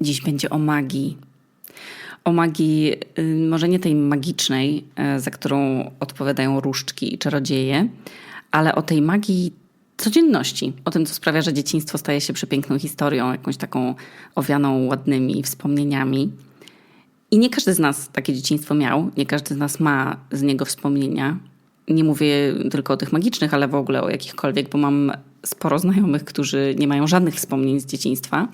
Dziś będzie o magii. O magii, y, może nie tej magicznej, y, za którą odpowiadają różdżki i czarodzieje, ale o tej magii codzienności. O tym, co sprawia, że dzieciństwo staje się przepiękną historią, jakąś taką owianą ładnymi wspomnieniami. I nie każdy z nas takie dzieciństwo miał, nie każdy z nas ma z niego wspomnienia. Nie mówię tylko o tych magicznych, ale w ogóle o jakichkolwiek, bo mam sporo znajomych, którzy nie mają żadnych wspomnień z dzieciństwa.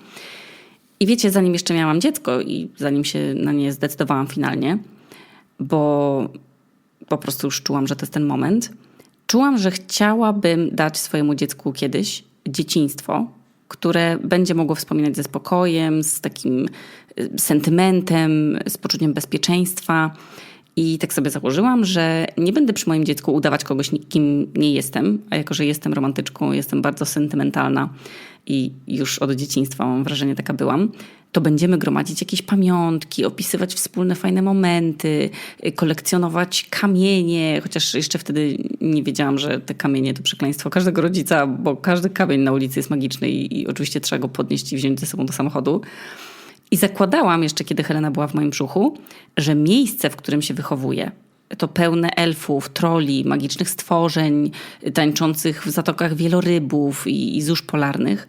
I wiecie, zanim jeszcze miałam dziecko i zanim się na nie zdecydowałam finalnie, bo po prostu już czułam, że to jest ten moment, czułam, że chciałabym dać swojemu dziecku kiedyś dzieciństwo, które będzie mogło wspominać ze spokojem, z takim y, sentymentem, z poczuciem bezpieczeństwa. I tak sobie założyłam, że nie będę przy moim dziecku udawać kogoś, kim nie jestem, a jako, że jestem romantyczką, jestem bardzo sentymentalna i już od dzieciństwa mam wrażenie taka byłam, to będziemy gromadzić jakieś pamiątki, opisywać wspólne fajne momenty, kolekcjonować kamienie, chociaż jeszcze wtedy nie wiedziałam, że te kamienie to przekleństwo każdego rodzica, bo każdy kamień na ulicy jest magiczny i, i oczywiście trzeba go podnieść i wziąć ze sobą do samochodu. I zakładałam jeszcze, kiedy Helena była w moim brzuchu, że miejsce, w którym się wychowuje, to pełne elfów, troli, magicznych stworzeń, tańczących w zatokach wielorybów i, i zórz polarnych,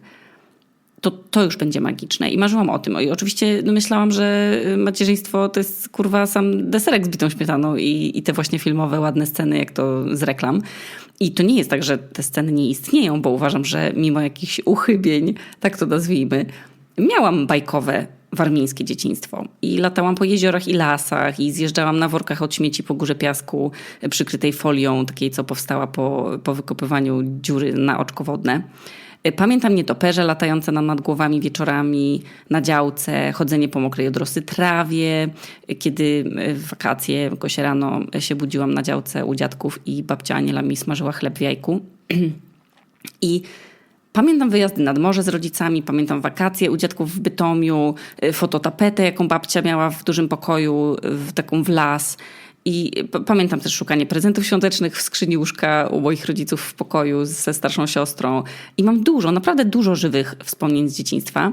to, to już będzie magiczne. I marzyłam o tym. I oczywiście myślałam, że macierzyństwo to jest kurwa sam deserek z bitą śmietaną i, i te właśnie filmowe, ładne sceny, jak to z reklam. I to nie jest tak, że te sceny nie istnieją, bo uważam, że mimo jakichś uchybień, tak to nazwijmy, miałam bajkowe warmińskie dzieciństwo. I latałam po jeziorach i lasach i zjeżdżałam na workach od śmieci po górze piasku przykrytej folią, takiej co powstała po, po wykopywaniu dziury na oczko wodne. Pamiętam nietoperze latające nam nad głowami wieczorami na działce, chodzenie po mokrej odrosy trawie, kiedy w wakacje jakoś rano się budziłam na działce u dziadków i babcia Aniela mi smażyła chleb w jajku. I Pamiętam wyjazdy nad morze z rodzicami, pamiętam wakacje u dziadków w Bytomiu, y, fototapetę, jaką babcia miała w dużym pokoju, w taką w las. I pamiętam też szukanie prezentów świątecznych w skrzyni łóżka u moich rodziców w pokoju ze starszą siostrą. I mam dużo, naprawdę dużo żywych wspomnień z dzieciństwa.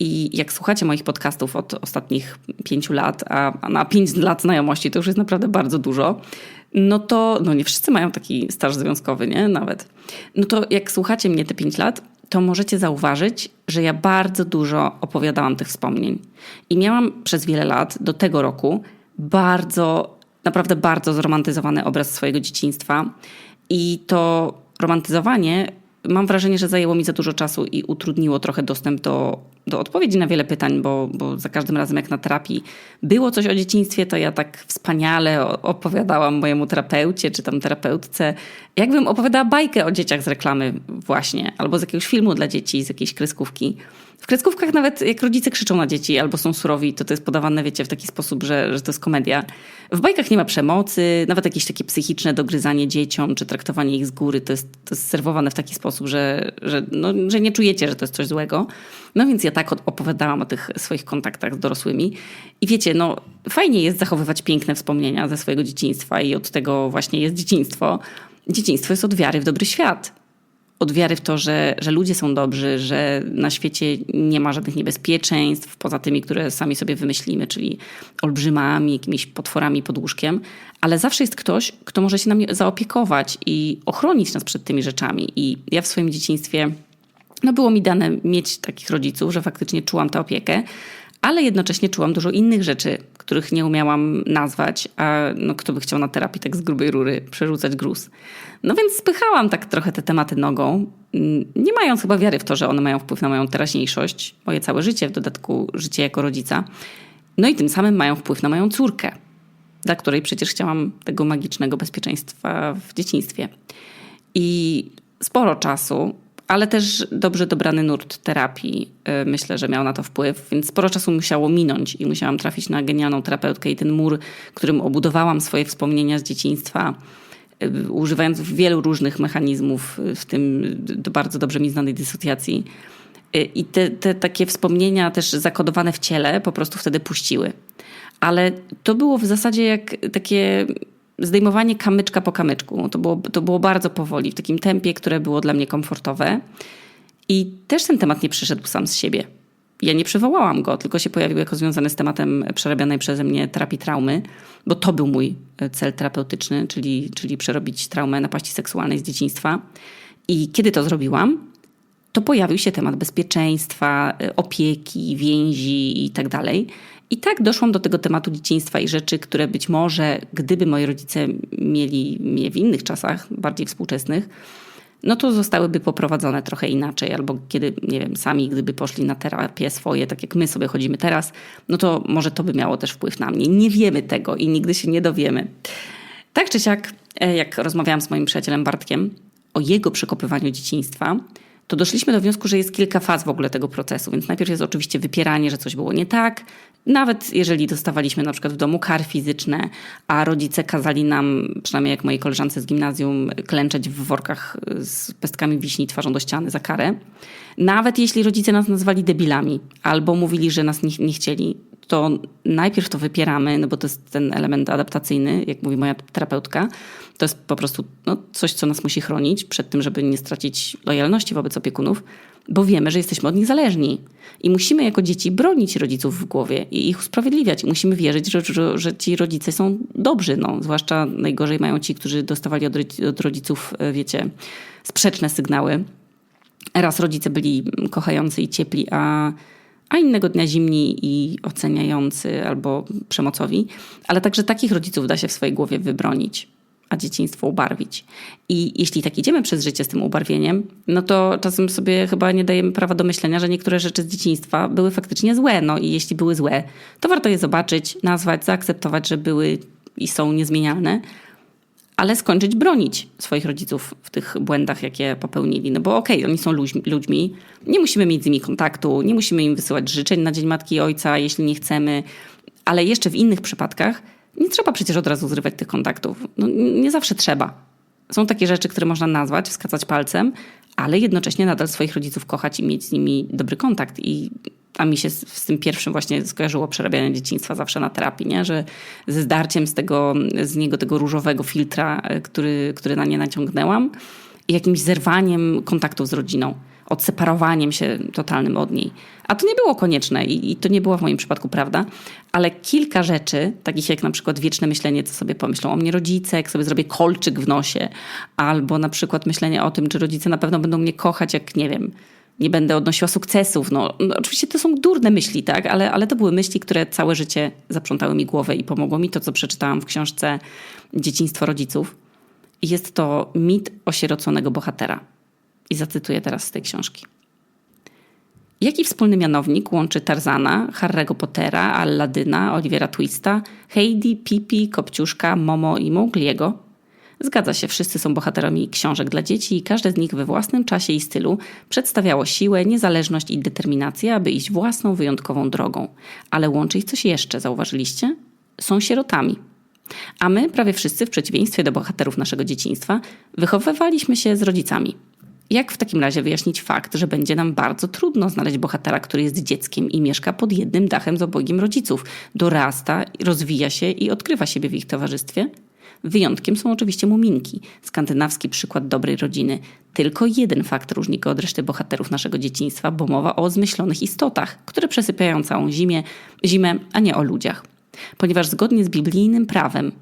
I jak słuchacie moich podcastów od ostatnich pięciu lat, a na pięć lat znajomości to już jest naprawdę bardzo dużo, no to no nie wszyscy mają taki staż związkowy, nie? Nawet. No to jak słuchacie mnie te pięć lat, to możecie zauważyć, że ja bardzo dużo opowiadałam tych wspomnień. I miałam przez wiele lat, do tego roku, bardzo, naprawdę bardzo zromantyzowany obraz swojego dzieciństwa. I to romantyzowanie mam wrażenie, że zajęło mi za dużo czasu i utrudniło trochę dostęp do, do odpowiedzi na wiele pytań, bo, bo za każdym razem jak na terapii było coś o dzieciństwie, to ja tak wspaniale opowiadałam mojemu terapeucie czy tam terapeutce, jakbym opowiadała bajkę o dzieciach z reklamy właśnie, albo z jakiegoś filmu dla dzieci, z jakiejś kreskówki. W kreskówkach nawet jak rodzice krzyczą na dzieci albo są surowi, to to jest podawane, wiecie, w taki sposób, że, że to jest komedia. W bajkach nie ma przemocy, nawet jakieś takie psychiczne dogryzanie dzieciom, czy traktowanie ich z góry, to jest, to jest serwowane w taki sposób, że, że, no, że nie czujecie, że to jest coś złego. No więc ja tak opowiadałam o tych swoich kontaktach z dorosłymi. I wiecie, no fajnie jest zachowywać piękne wspomnienia ze swojego dzieciństwa i od tego właśnie jest dzieciństwo. Dzieciństwo jest od wiary w dobry świat od wiary w to, że, że ludzie są dobrzy, że na świecie nie ma żadnych niebezpieczeństw poza tymi, które sami sobie wymyślimy, czyli olbrzymami, jakimiś potworami pod łóżkiem, ale zawsze jest ktoś, kto może się nami zaopiekować i ochronić nas przed tymi rzeczami. I ja w swoim dzieciństwie, no było mi dane mieć takich rodziców, że faktycznie czułam tę opiekę, ale jednocześnie czułam dużo innych rzeczy, których nie umiałam nazwać, a no, kto by chciał na terapii tak z grubej rury przerzucać gruz. No więc spychałam tak trochę te tematy nogą, mm, nie mając chyba wiary w to, że one mają wpływ na moją teraźniejszość, moje całe życie, w dodatku życie jako rodzica. No i tym samym mają wpływ na moją córkę, dla której przecież chciałam tego magicznego bezpieczeństwa w dzieciństwie. I sporo czasu ale też dobrze dobrany nurt terapii y, myślę, że miał na to wpływ, więc sporo czasu musiało minąć i musiałam trafić na genialną terapeutkę i ten mur, którym obudowałam swoje wspomnienia z dzieciństwa, y, używając wielu różnych mechanizmów, y, w tym bardzo dobrze mi znanej dysocjacji. I te, te takie wspomnienia też zakodowane w ciele po prostu wtedy puściły. Ale to było w zasadzie jak takie zdejmowanie kamyczka po kamyczku. To było, to było bardzo powoli, w takim tempie, które było dla mnie komfortowe. I też ten temat nie przyszedł sam z siebie. Ja nie przywołałam go, tylko się pojawił jako związany z tematem przerabianej przeze mnie terapii traumy, bo to był mój e, cel terapeutyczny, czyli, czyli przerobić traumę napaści seksualnej z dzieciństwa. I kiedy to zrobiłam, to pojawił się temat bezpieczeństwa, e, opieki, więzi i tak dalej. I tak doszłam do tego tematu dzieciństwa i rzeczy, które być może, gdyby moi rodzice mieli mnie w innych czasach, bardziej współczesnych, no to zostałyby poprowadzone trochę inaczej, albo kiedy, nie wiem, sami gdyby poszli na terapię swoje, tak jak my sobie chodzimy teraz, no to może to by miało też wpływ na mnie. Nie wiemy tego i nigdy się nie dowiemy. Tak czy siak, e, jak rozmawiałam z moim przyjacielem Bartkiem o jego przekopywaniu dzieciństwa, to doszliśmy do wniosku, że jest kilka faz w ogóle tego procesu. Więc najpierw jest oczywiście wypieranie, że coś było nie tak. Nawet jeżeli dostawaliśmy na przykład w domu kar fizyczne, a rodzice kazali nam, przynajmniej jak mojej koleżance z gimnazjum, klęczeć w workach z pestkami wiśni twarzą do ściany za karę. Nawet jeśli rodzice nas nazwali debilami albo mówili, że nas nie, nie chcieli, to najpierw to wypieramy, no bo to jest ten element adaptacyjny, jak mówi moja terapeutka. To jest po prostu no, coś, co nas musi chronić przed tym, żeby nie stracić lojalności wobec opiekunów, bo wiemy, że jesteśmy od nich zależni. I musimy jako dzieci bronić rodziców w głowie i ich usprawiedliwiać. Musimy wierzyć, że, że, że ci rodzice są dobrzy. No. Zwłaszcza najgorzej mają ci, którzy dostawali od rodziców, e, wiecie, sprzeczne sygnały. Raz rodzice byli kochający i ciepli, a a innego dnia zimni i oceniający albo przemocowi, ale także takich rodziców da się w swojej głowie wybronić, a dzieciństwo ubarwić. I jeśli tak idziemy przez życie z tym ubarwieniem, no to czasem sobie chyba nie dajemy prawa do myślenia, że niektóre rzeczy z dzieciństwa były faktycznie złe. No i jeśli były złe, to warto je zobaczyć, nazwać, zaakceptować, że były i są niezmienialne, ale skończyć bronić swoich rodziców w tych błędach, jakie popełnili. No bo okej, okay, oni są ludźmi, nie musimy mieć z nimi kontaktu, nie musimy im wysyłać życzeń na Dzień Matki i Ojca, jeśli nie chcemy, ale jeszcze w innych przypadkach nie trzeba przecież od razu zrywać tych kontaktów. No, nie zawsze trzeba. Są takie rzeczy, które można nazwać, wskazać palcem, ale jednocześnie nadal swoich rodziców kochać i mieć z nimi dobry kontakt. I a mi się z, tym pierwszym właśnie skojarzyło przerabianie dzieciństwa zawsze na terapii, nie? że ze zdarciem z, tego, z niego tego różowego filtra, e, który, który na nie naciągnęłam i jakimś zerwaniem kontaktów z rodziną, odseparowaniem się totalnym od niej. A to nie było konieczne i, i to nie była w moim przypadku prawda, ale kilka rzeczy, takich jak na przykład wieczne myślenie, co sobie pomyślą o mnie rodzice, jak sobie zrobię kolczyk w nosie, albo na przykład myślenie o tym, czy rodzice na pewno będą mnie kochać, jak nie wiem, nie będę odnosiła sukcesów. No, no, oczywiście to są durne myśli, tak? ale, ale to były myśli, które całe życie zaprzątały mi głowę i pomogło mi to, co przeczytałam w książce Dzieciństwo rodziców. Jest to mit osieroconego bohatera. I zacytuję teraz z tej książki. Jaki wspólny mianownik łączy Tarzana, Harry'ego Pottera, Alladyna, Olivera Twista, Heidi, Pipi, Kopciuszka, Momo i Mowgliego? Zgadza się, wszyscy są bohaterami książek dla dzieci i każde z nich we własnym czasie i stylu przedstawiało siłę, niezależność i determinację, aby iść własną, wyjątkową drogą. Ale łączy ich coś jeszcze, zauważyliście? Są sierotami. A my, prawie wszyscy, w przeciwieństwie do bohaterów naszego dzieciństwa, wychowywaliśmy się z rodzicami. Jak w takim razie wyjaśnić fakt, że będzie nam bardzo trudno znaleźć bohatera, który jest dzieckiem i mieszka pod jednym dachem z obojgiem rodziców, dorasta, rozwija się i odkrywa siebie w ich towarzystwie? Wyjątkiem są oczywiście muminki, skandynawski przykład dobrej rodziny. Tylko jeden fakt różni go od reszty bohaterów naszego dzieciństwa, bo mowa o zmyślonych istotach, które przesypiają całą zimę, zimę a nie o ludziach. Ponieważ zgodnie z biblijnym prawem,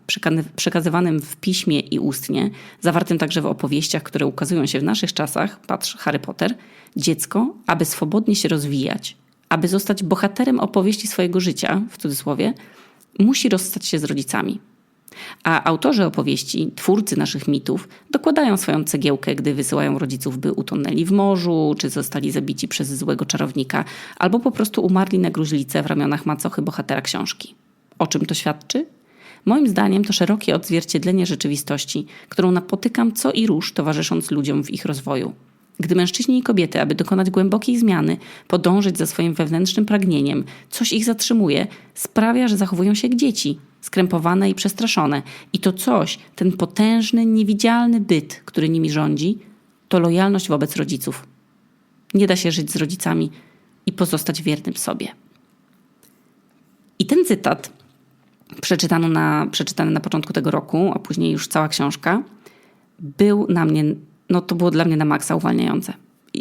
przekazywanym w piśmie i ustnie, zawartym także w opowieściach, które ukazują się w naszych czasach, patrz Harry Potter, dziecko, aby swobodnie się rozwijać, aby zostać bohaterem opowieści swojego życia, w cudzysłowie, musi rozstać się z rodzicami. A autorzy opowieści, twórcy naszych mitów, dokładają swoją cegiełkę, gdy wysyłają rodziców, by utonęli w morzu, czy zostali zabici przez złego czarownika, albo po prostu umarli na gruźlicę w ramionach macochy bohatera książki. O czym to świadczy? Moim zdaniem to szerokie odzwierciedlenie rzeczywistości, którą napotykam co i róż towarzysząc ludziom w ich rozwoju. Gdy mężczyźni i kobiety, aby dokonać głębokiej zmiany, podążyć za swoim wewnętrznym pragnieniem, coś ich zatrzymuje, sprawia, że zachowują się jak dzieci, skrępowane i przestraszone. I to coś, ten potężny, niewidzialny byt, który nimi rządzi, to lojalność wobec rodziców. Nie da się żyć z rodzicami i pozostać wiernym sobie. I ten cytat, przeczytany na, przeczytany na początku tego roku, a później już cała książka, był na mnie, no to było dla mnie na maksa uwalniające.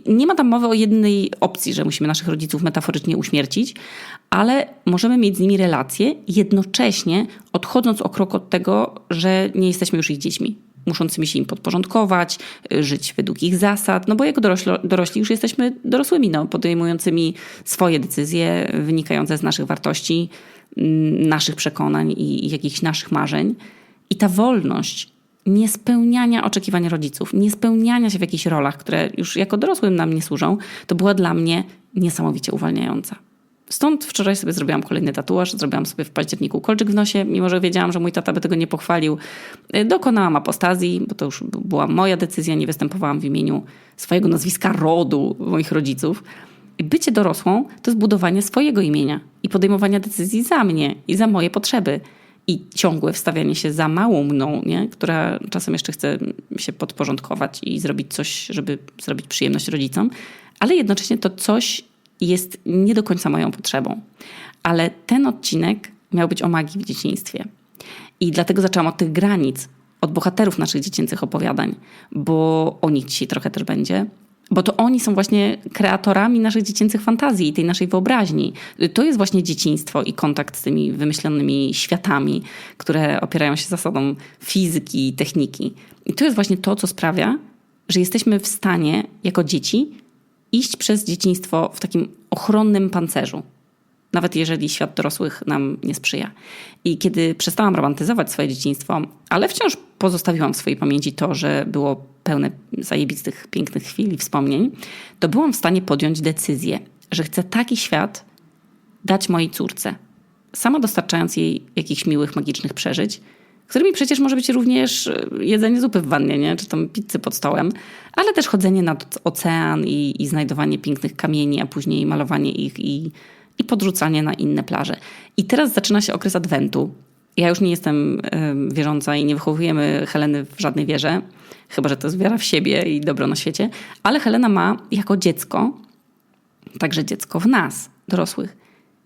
Nie ma tam mowy o jednej opcji, że musimy naszych rodziców metaforycznie uśmiercić, ale możemy mieć z nimi relacje, jednocześnie odchodząc o krok od tego, że nie jesteśmy już ich dziećmi muszącymi się im podporządkować, żyć według ich zasad, no bo jako dorośli, dorośli już jesteśmy dorosłymi, no, podejmującymi swoje decyzje wynikające z naszych wartości, mm, naszych przekonań i jakichś naszych marzeń. I ta wolność niespełniania oczekiwań rodziców, niespełniania się w jakichś rolach, które już jako dorosłym nam nie służą, to była dla mnie niesamowicie uwalniająca. Stąd wczoraj sobie zrobiłam kolejny tatuaż, zrobiłam sobie w październiku kolczyk w nosie, mimo że wiedziałam, że mój tata by tego nie pochwalił. Y, dokonałam apostazji, bo to już była moja decyzja, nie występowałam w imieniu swojego nazwiska rodu moich rodziców. Bycie dorosłą to jest budowanie swojego imienia i podejmowanie decyzji za mnie i za moje potrzeby. I ciągłe wstawianie się za małą mną, nie? która czasem jeszcze chce się podporządkować i zrobić coś, żeby zrobić przyjemność rodzicom, ale jednocześnie to coś jest nie do końca moją potrzebą. Ale ten odcinek miał być o magii w dzieciństwie. I dlatego zaczęłam od tych granic, od bohaterów naszych dziecięcych opowiadań, bo o nich dzisiaj trochę też będzie. Bo to oni są właśnie kreatorami naszych dziecięcych fantazji i tej naszej wyobraźni. To jest właśnie dzieciństwo i kontakt z tymi wymyślonymi światami, które opierają się zasadą fizyki i techniki. I to jest właśnie to, co sprawia, że jesteśmy w stanie jako dzieci iść przez dzieciństwo w takim ochronnym pancerzu. Nawet jeżeli świat dorosłych nam nie sprzyja. I kiedy przestałam romantyzować swoje dzieciństwo, ale wciąż pozostawiłam w swojej pamięci to, że było pełne zajebistych, pięknych chwil i wspomnień, to byłam w stanie podjąć decyzję, że chcę taki świat dać mojej córce. Sama dostarczając jej jakichś miłych, magicznych przeżyć, którymi przecież może być również e, jedzenie zupy w wannie, nie? czy tam pizzy pod stołem, ale też chodzenie nad ocean i, i znajdowanie pięknych kamieni, a później malowanie ich i, i podrzucanie na inne plaże. I teraz zaczyna się okres adwentu. Ja już nie jestem wierząca i nie wychowujemy Heleny w żadnej wierze, chyba że to jest wiara w siebie i dobro na świecie, ale Helena ma jako dziecko, także dziecko w nas, dorosłych,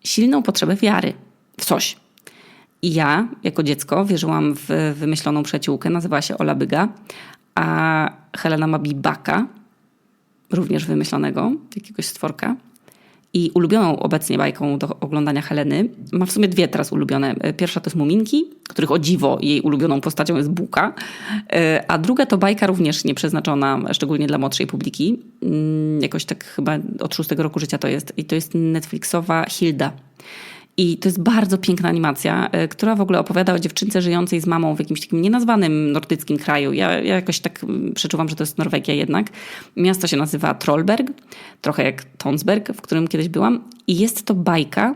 silną potrzebę wiary w coś. I ja, jako dziecko, wierzyłam w wymyśloną przyjaciółkę, nazywała się Ola Byga, a Helena ma Bibaka, również wymyślonego, jakiegoś stworka. I ulubioną obecnie bajką do oglądania Heleny ma w sumie dwie teraz ulubione. Pierwsza to jest Muminki, których o dziwo jej ulubioną postacią jest Buka, a druga to bajka również nieprzeznaczona, szczególnie dla młodszej publiki. Mm, jakoś tak chyba od szóstego roku życia to jest. I to jest Netflixowa Hilda. I to jest bardzo piękna animacja, e, która w ogóle opowiada o dziewczynce żyjącej z mamą w jakimś takim nienazwanym nordyckim kraju. Ja, ja jakoś tak mm, przeczuwam, że to jest Norwegia jednak. Miasto się nazywa Trollberg, trochę jak Tonsberg, w którym kiedyś byłam. I jest to bajka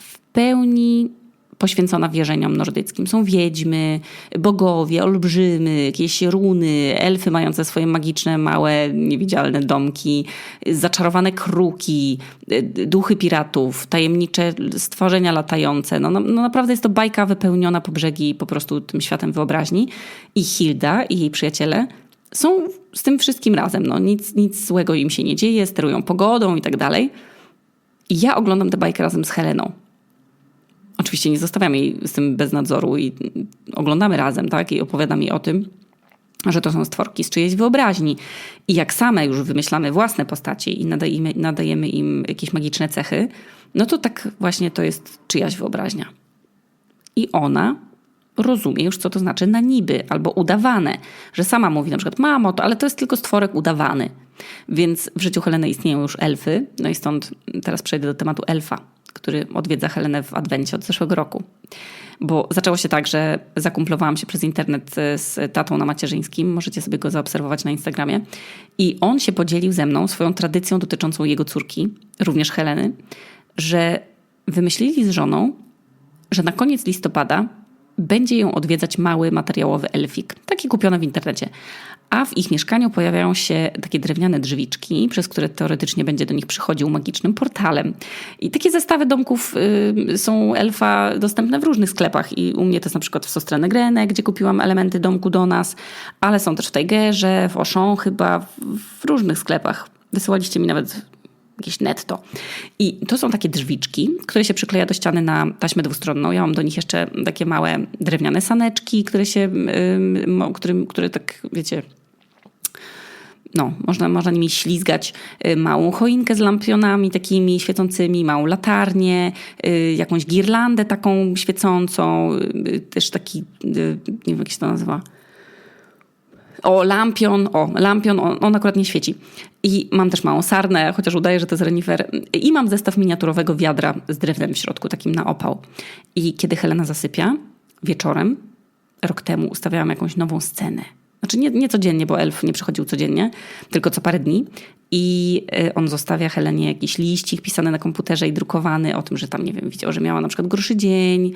w pełni poświęcona wierzeniom nordyckim. Są wiedźmy, bogowie, olbrzymy, jakieś runy, elfy mające swoje magiczne, małe, niewidzialne domki, zaczarowane kruki, duchy piratów, tajemnicze stworzenia latające. No, no, no naprawdę jest to bajka wypełniona po brzegi po prostu tym światem wyobraźni. I Hilda i jej przyjaciele są z tym wszystkim razem. No, nic, nic złego im się nie dzieje, sterują pogodą i tak dalej. I ja oglądam tę bajkę razem z Heleną. Oczywiście nie zostawiam jej z tym bez nadzoru i oglądamy razem, tak? I opowiadam jej o tym, że to są stworki z czyjejś wyobraźni. I jak same już wymyślamy własne postacie i nadajemy, nadajemy im jakieś magiczne cechy, no to tak właśnie to jest czyjaś wyobraźnia. I ona rozumie już, co to znaczy na niby albo udawane. Że sama mówi na przykład, mamo, to, ale to jest tylko stworek udawany. Więc w życiu Heleny istnieją już elfy, no i stąd teraz przejdę do tematu elfa który odwiedza Helenę w Adwencie od zeszłego roku. Bo zaczęło się tak, że zakumplowałam się przez internet z tatą na macierzyńskim. Możecie sobie go zaobserwować na Instagramie. I on się podzielił ze mną swoją tradycją dotyczącą jego córki, również Heleny, że wymyślili z żoną, że na koniec listopada będzie ją odwiedzać mały materiałowy elfik, taki kupiony w internecie. A w ich mieszkaniu pojawiają się takie drewniane drzwiczki, przez które teoretycznie będzie do nich przychodził magicznym portalem. I takie zestawy domków y, są elfa dostępne w różnych sklepach. I u mnie to jest na przykład w Sostrane Grene, gdzie kupiłam elementy domku do nas, ale są też w Tigerze, w Auchan chyba, w różnych sklepach. Wysyłaliście mi nawet jakieś netto. I to są takie drzwiczki, które się przykleja do ściany na taśmę dwustronną. Ja mam do nich jeszcze takie małe drewniane saneczki, które się, które, które tak, wiecie, no, można, można nimi ślizgać y, małą choinkę z lampionami takimi świecącymi, małą latarnię, y, jakąś girlandę taką świecącą, y, też taki, nie wiem jak się to nazywa, o, lampion, o, lampion, on, on, akurat nie świeci. I mam też małą sarnę, chociaż udaje, że to jest renifer. I mam zestaw miniaturowego wiadra z drewnem w środku, takim na opał. I kiedy Helena zasypia, wieczorem, rok temu ustawiałam jakąś nową scenę. Znaczy nie, nie codziennie, bo elf nie przychodził codziennie, tylko co parę dni. I y, on zostawia Helenie jakiś liścik pisany na komputerze i drukowany o tym, że tam, nie wiem, widział, że miała na przykład gorszy dzień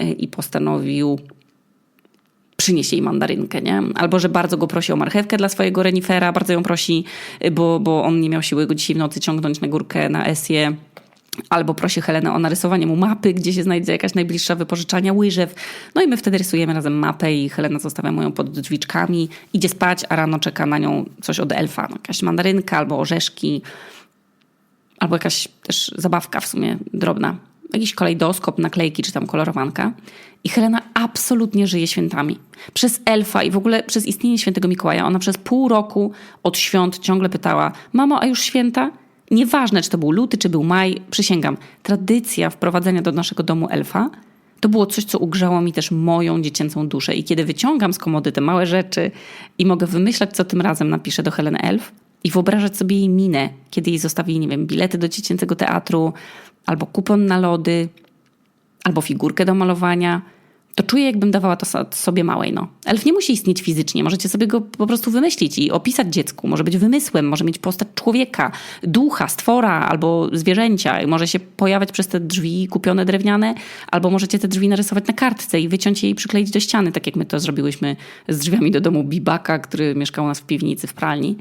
y, i postanowił przynieść jej mandarynkę, nie? Albo, że bardzo go prosi o marchewkę dla swojego renifera, bardzo ją prosi, bo, bo on nie miał siły go dzisiaj w nocy ciągnąć na górkę, na Esję. Albo prosi Helenę o narysowanie mu mapy, gdzie się znajdzie jakaś najbliższa wypożyczalnia łyżew. No i my wtedy rysujemy razem mapę i Helena zostawia moją pod drzwiczkami, idzie spać, a rano czeka na nią coś od elfa. No, jakaś mandarynka albo orzeszki, albo jakaś też zabawka w sumie drobna. Jakiś kolejdoskop, naklejki czy tam kolorowanka. I Helena absolutnie żyje świętami. Przez elfa i w ogóle przez istnienie świętego Mikołaja. Ona przez pół roku od świąt ciągle pytała: Mamo, a już święta? Nieważne, czy to był luty, czy był maj, przysięgam, tradycja wprowadzenia do naszego domu elfa to było coś, co ugrzało mi też moją dziecięcą duszę. I kiedy wyciągam z komody te małe rzeczy i mogę wymyślać, co tym razem napiszę do Heleny Elf i wyobrażać sobie jej minę, kiedy jej zostawi, nie wiem, bilety do dziecięcego teatru, albo kupon na lody, albo figurkę do malowania – to czuję, jakbym dawała to sobie małej. No. Elf nie musi istnieć fizycznie, możecie sobie go po prostu wymyślić i opisać dziecku. Może być wymysłem, może mieć postać człowieka, ducha, stwora albo zwierzęcia. Może się pojawiać przez te drzwi kupione drewniane, albo możecie te drzwi narysować na kartce i wyciąć je i przykleić do ściany, tak jak my to zrobiłyśmy z drzwiami do domu Bibaka, który mieszkał u nas w piwnicy, w pralni.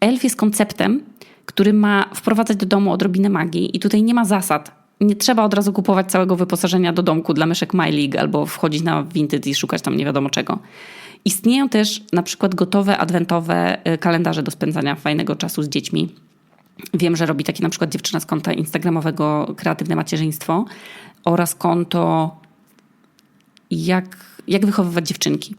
Elf jest konceptem, który ma wprowadzać do domu odrobinę magii i tutaj nie ma zasad nie trzeba od razu kupować całego wyposażenia do domku dla myszek My League albo wchodzić na Vinted i szukać tam nie wiadomo czego. Istnieją też na przykład gotowe adwentowe y, kalendarze do spędzania fajnego czasu z dziećmi. Wiem, że robi taki na przykład dziewczyna z konta instagramowego Kreatywne Macierzyństwo oraz konto jak, jak wychowywać dziewczynki.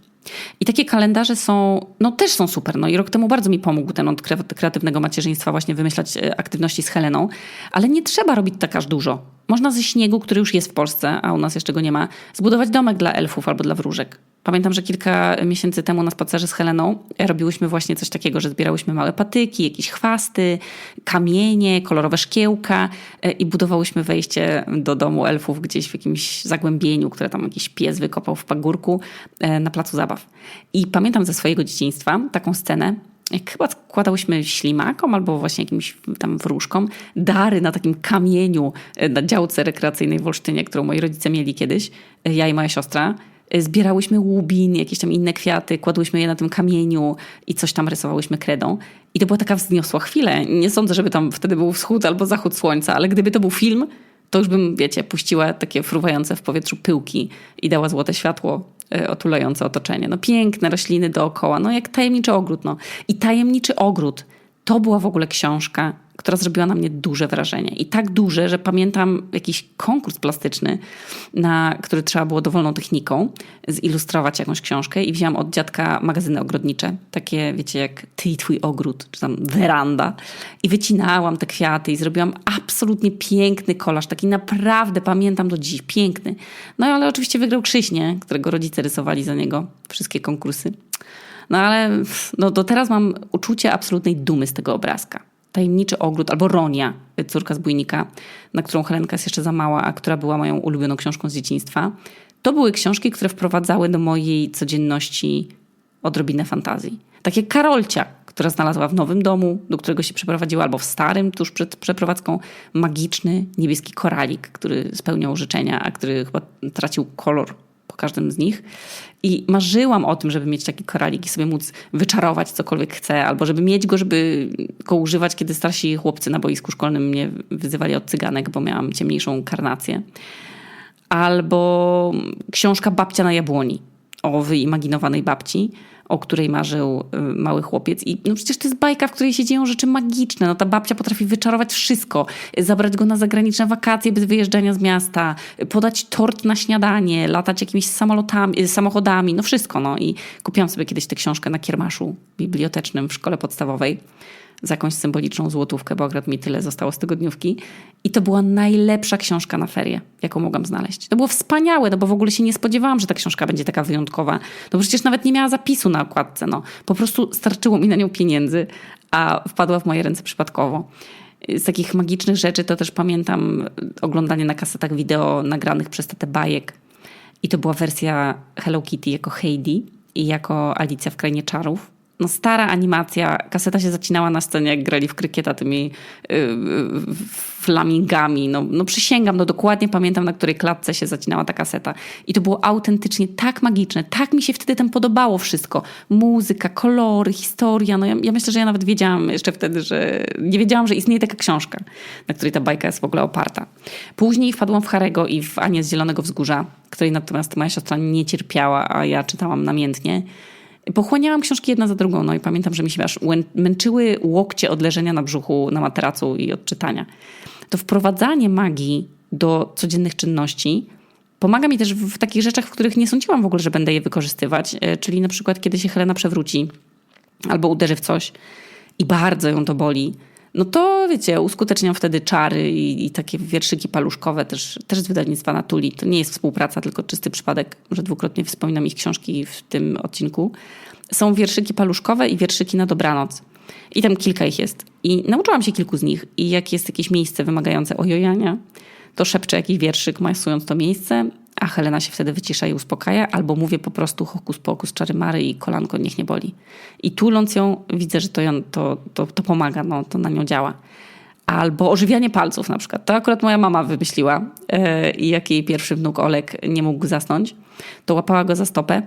I takie kalendarze są, no też są super. No i rok temu bardzo mi pomógł ten od kreatywnego macierzyństwa właśnie wymyślać e, aktywności z Heleną, ale nie trzeba robić tak aż dużo. Można ze śniegu, który już jest w Polsce, a u nas jeszcze go nie ma, zbudować domek dla elfów albo dla wróżek. Pamiętam, że kilka miesięcy temu na spacerze z Heleną robiłyśmy właśnie coś takiego, że zbierałyśmy małe patyki, jakieś chwasty, kamienie, kolorowe szkiełka e, i budowałyśmy wejście do domu elfów gdzieś w jakimś zagłębieniu, które tam jakiś pies wykopał w pagórku e, na placu zabaw. I pamiętam ze swojego dzieciństwa taką scenę, jak chyba składałyśmy ślimakom albo właśnie jakimś tam wróżkom dary na takim kamieniu e, na działce rekreacyjnej w Olsztynie, którą moi rodzice mieli kiedyś, ja i moja siostra zbierałyśmy łubin, jakieś tam inne kwiaty, kładłyśmy je na tym kamieniu i coś tam rysowałyśmy kredą. I to była taka wzniosła chwila. Nie sądzę, żeby tam wtedy był wschód albo zachód słońca, ale gdyby to był film, to już bym, wiecie, puściła takie fruwające w powietrzu pyłki i dała złote światło e, otulające otoczenie. No piękne rośliny dookoła, no jak tajemniczy ogród. No. I tajemniczy ogród to była w ogóle książka, która zrobiła na mnie duże wrażenie. I tak duże, że pamiętam jakiś konkurs plastyczny, na który trzeba było dowolną techniką zilustrować jakąś książkę i wzięłam od dziadka magazyny ogrodnicze. Takie, wiecie, jak ty i twój ogród, czy tam weranda. I wycinałam te kwiaty i zrobiłam absolutnie piękny kolaż. Taki naprawdę, pamiętam do dziś, piękny. No ale oczywiście wygrał Krzyśnie, którego rodzice rysowali za niego wszystkie konkursy. No ale no, do teraz mam uczucie absolutnej dumy z tego obrazka. Tajemniczy ogród albo Ronia, córka z bójnika, na którą Helenka jest jeszcze za mała, a która była moją ulubioną książką z dzieciństwa. To były książki, które wprowadzały do mojej codzienności odrobinę fantazji. Tak jak Karolcia, która znalazła w nowym domu, do którego się przeprowadziła, albo w starym, tuż przed przeprowadzką, magiczny niebieski koralik, który spełniał życzenia, a który chyba tracił kolor każdym z nich. I marzyłam o tym, żeby mieć taki koralik i sobie móc wyczarować cokolwiek chcę, albo żeby mieć go, żeby go używać, kiedy starsi chłopcy na boisku szkolnym mnie wyzywali od cyganek, bo miałam ciemniejszą karnację. Albo książka Babcia na jabłoni o wyimaginowanej babci. O której marzył y, mały chłopiec. I no przecież to jest bajka, w której się dzieją rzeczy magiczne. No ta babcia potrafi wyczarować wszystko. Zabrać go na zagraniczne wakacje bez wyjeżdżania z miasta, podać tort na śniadanie, latać jakimiś samolotami, y, samochodami, no wszystko. No. I kupiłam sobie kiedyś tę książkę na kiermaszu bibliotecznym w szkole podstawowej za jakąś symboliczną złotówkę, bo akurat mi tyle zostało z tygodniówki. I to była najlepsza książka na ferie, jaką mogłam znaleźć. To było wspaniałe, no bo w ogóle się nie spodziewałam, że ta książka będzie taka wyjątkowa. No przecież nawet nie miała zapisu na okładce. No. Po prostu starczyło mi na nią pieniędzy, a wpadła w moje ręce przypadkowo. Z takich magicznych rzeczy to też pamiętam oglądanie na kasetach wideo nagranych przez tatę bajek. I to była wersja Hello Kitty jako Heidi i jako Alicja w Krainie Czarów no stara animacja, kaseta się zacinała na scenie, jak grali w krykieta tymi yy, flamingami. No, no przysięgam, no dokładnie pamiętam, na której klatce się zacinała ta kaseta. I to było autentycznie tak magiczne, tak mi się wtedy tam podobało wszystko. Muzyka, kolory, historia. No ja, ja myślę, że ja nawet wiedziałam jeszcze wtedy, że nie wiedziałam, że istnieje taka książka, na której ta bajka jest w ogóle oparta. Później wpadłam w Harego i w Anię z Zielonego Wzgórza, której natomiast moja siostra nie cierpiała, a ja czytałam namiętnie. Pochłaniałam książki jedna za drugą, no i pamiętam, że mi się aż męczyły łokcie od leżenia na brzuchu na materacu i od czytania. To wprowadzanie magii do codziennych czynności pomaga mi też w takich rzeczach, w których nie sądziłam w ogóle, że będę je wykorzystywać. E, czyli na przykład, kiedy się Helena przewróci albo uderzy w coś i bardzo ją to boli, no to wiecie, uskuteczniam wtedy czary i, i, takie wierszyki paluszkowe też, też z wydawnictwa Natuli. To nie jest współpraca, tylko czysty przypadek, że dwukrotnie wspominam ich książki w tym odcinku. Są wierszyki paluszkowe i wierszyki na dobranoc. I tam kilka ich jest. I nauczyłam się kilku z nich. I jak jest jakieś miejsce wymagające ojojania, to szepczę jakiś wierszyk masując to miejsce, a Helena się wtedy wycisza i uspokaja, albo mówię po prostu hokus pokus, czary mary i kolanko niech nie boli. I tuląc ją widzę, że to, ją, to, to, to pomaga, no, to na nią działa. Albo ożywianie palców na przykład. To akurat moja mama wymyśliła yy, i jak jej pierwszy wnuk Olek nie mógł zasnąć, to łapała go za stopę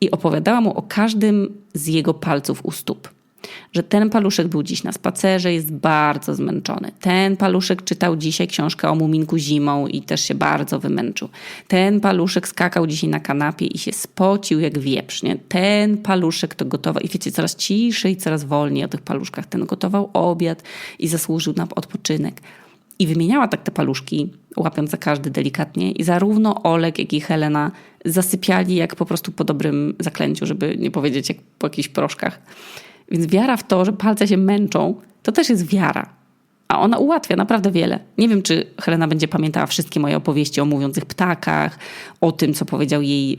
i opowiadała mu o każdym z jego palców u stóp że ten paluszek był dziś na spacerze, jest bardzo zmęczony. Ten paluszek czytał dzisiaj książkę o muminku zimą i też się bardzo wymęczył. Ten paluszek skakał dzisiaj na kanapie i się spocił jak wieprz. Nie? Ten paluszek to gotował i wiecie, coraz ciszej, coraz wolniej o tych paluszkach. Ten gotował obiad i zasłużył na odpoczynek. I wymieniała tak te paluszki, łapiąc za każdy delikatnie. I zarówno Olek, jak i Helena zasypiali jak po prostu po dobrym zaklęciu, żeby nie powiedzieć jak po jakichś proszkach. Więc wiara w to, że palce się męczą, to też jest wiara. A ona ułatwia naprawdę wiele. Nie wiem, czy Helena będzie pamiętała wszystkie moje opowieści o mówiących ptakach, o tym, co powiedział jej,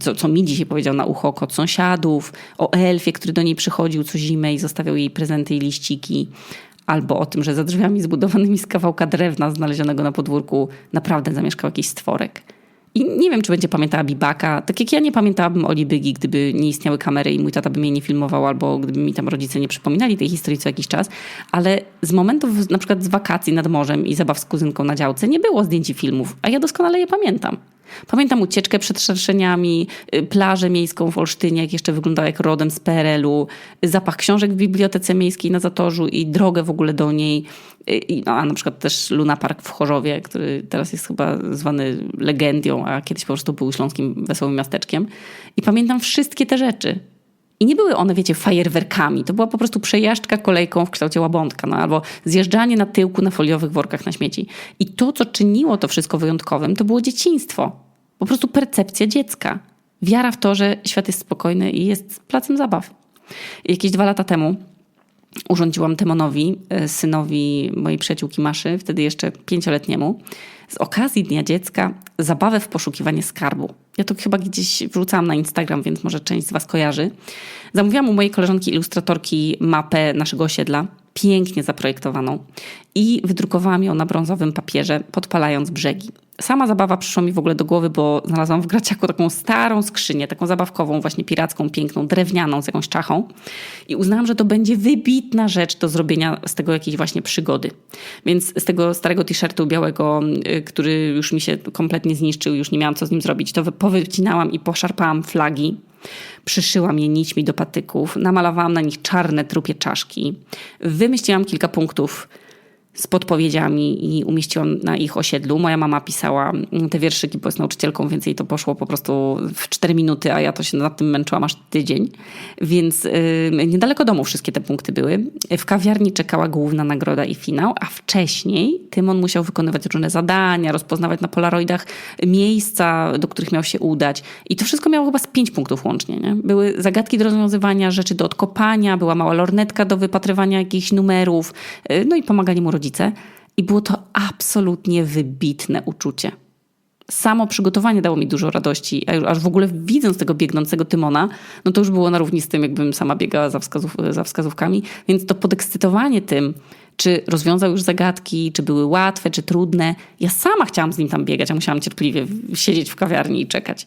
co, co mi dzisiaj powiedział na ucho kot sąsiadów, o elfie, który do niej przychodził co zimę i zostawiał jej prezenty i liściki, albo o tym, że za drzwiami zbudowanymi z kawałka drewna znalezionego na podwórku naprawdę zamieszkał jakiś stworek. I nie wiem, czy będzie pamiętała Bibaka. Tak jak ja nie pamiętałabym Oli Bygi, gdyby nie istniały kamery i mój tata by mnie nie filmował, albo gdyby mi tam rodzice nie przypominali tej historii co jakiś czas. Ale z momentów na przykład z wakacji nad morzem i zabaw z kuzynką na działce nie było zdjęć i filmów, a ja doskonale je pamiętam. Pamiętam ucieczkę przed szerszeniami, y, plażę miejską w Olsztynie, jak jeszcze wyglądała jak rodem z PRL-u, zapach książek w bibliotece miejskiej na Zatorzu i drogę w ogóle do niej. Y, no, a na przykład też Luna Park w Chorzowie, który teraz jest chyba zwany legendią, a kiedyś po prostu był śląskim wesołym miasteczkiem. I pamiętam wszystkie te rzeczy. I nie były one, wiecie, fajerwerkami. To była po prostu przejażdżka kolejką w kształcie łabądka, no, albo zjeżdżanie na tyłku na foliowych workach na śmieci. I to, co czyniło to wszystko wyjątkowym, to było dzieciństwo. Po prostu percepcja dziecka. Wiara w to, że świat jest spokojny i jest placem zabaw. I jakieś dwa lata temu urządziłam Temonowi, e, synowi mojej przyjaciółki Maszy, wtedy jeszcze pięcioletniemu, z okazji Dnia Dziecka zabawę w poszukiwanie skarbu. Ja to chyba gdzieś wrzucałam na Instagram, więc może część z Was kojarzy. Zamówiłam u mojej koleżanki ilustratorki mapę naszego osiedla, pięknie zaprojektowaną i wydrukowałam ją na brązowym papierze, podpalając brzegi. Sama zabawa przyszła mi w ogóle do głowy, bo znalazłam w Graciaku taką starą skrzynię, taką zabawkową, właśnie piracką, piękną, drewnianą, z jakąś czachą. I uznałam, że to będzie wybitna rzecz do zrobienia z tego jakiejś właśnie przygody. Więc z tego starego t-shirtu białego, y, który już mi się kompletnie zniszczył, już nie miałam co z nim zrobić, to powycinałam i poszarpałam flagi Przyszyłam je nićmi do patyków, namalowałam na nich czarne trupie czaszki. Wymyśliłam kilka punktów z podpowiedziami i umieściłam na ich osiedlu. Moja mama pisała te wierszyki, bo jest nauczycielką, więc jej to poszło po prostu w 4 minuty, a ja to się nad tym męczyłam aż tydzień. Więc yy, niedaleko domu wszystkie te punkty były. W kawiarni czekała główna nagroda i finał, a wcześniej Tymon musiał wykonywać różne zadania, rozpoznawać na polaroidach miejsca, do których miał się udać. I to wszystko miało chyba z 5 punktów łącznie. Nie? Były zagadki do rozwiązywania, rzeczy do odkopania, była mała lornetka do wypatrywania jakichś numerów, yy, no i pomagali mu rodzice. I było to absolutnie wybitne uczucie. Samo przygotowanie dało mi dużo radości, aż w ogóle widząc tego biegnącego Tymona, no to już było na równi z tym, jakbym sama biegała za, wskazów, za wskazówkami. Więc to podekscytowanie tym, czy rozwiązał już zagadki, czy były łatwe, czy trudne. Ja sama chciałam z nim tam biegać, a musiałam cierpliwie siedzieć w kawiarni i czekać.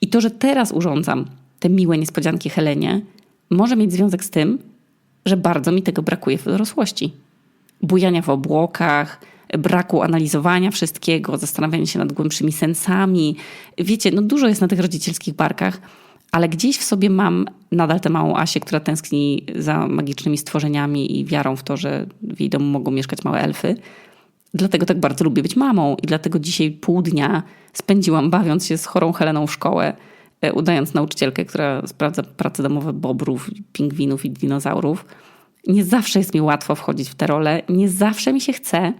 I to, że teraz urządzam te miłe niespodzianki Helenie, może mieć związek z tym, że bardzo mi tego brakuje w dorosłości bujania w obłokach, braku analizowania wszystkiego, zastanawiania się nad głębszymi sensami. Wiecie, no dużo jest na tych rodzicielskich barkach, ale gdzieś w sobie mam nadal tę małą Asię, która tęskni za magicznymi stworzeniami i wiarą w to, że w jej domu mogą mieszkać małe elfy. Dlatego tak bardzo lubię być mamą i dlatego dzisiaj pół dnia spędziłam bawiąc się z chorą Heleną w szkołę, udając nauczycielkę, która sprawdza prace domowe bobrów, pingwinów i dinozaurów nie zawsze jest mi łatwo wchodzić w tę rolę, nie zawsze mi się chce,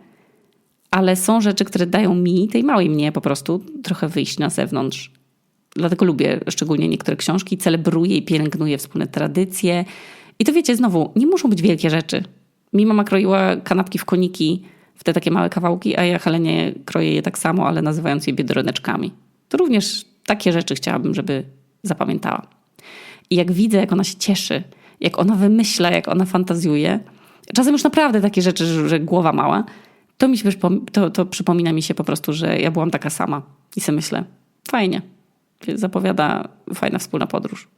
ale są rzeczy, które dają mi, tej małej mnie po prostu, trochę wyjść na zewnątrz. Dlatego lubię szczególnie niektóre książki, celebruję i pielęgnuję wspólne tradycje. I to wiecie, znowu, nie muszą być wielkie rzeczy. Mi mama kroiła kanapki w koniki, w te takie małe kawałki, a ja Helenie kroję je tak samo, ale nazywając je biedroneczkami. To również takie rzeczy chciałabym, żeby zapamiętała. I jak widzę, jak ona się cieszy, jak ona wymyśla, jak ona fantazjuje. Czasem już naprawdę takie rzeczy, że, że głowa mała. To, mi się, to, to przypomina mi się po prostu, że ja byłam taka sama. I sobie myślę, fajnie. Zapowiada fajna wspólna podróż.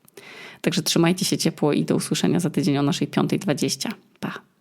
Także trzymajcie się ciepło i do usłyszenia za tydzień o naszej 5.20. Pa!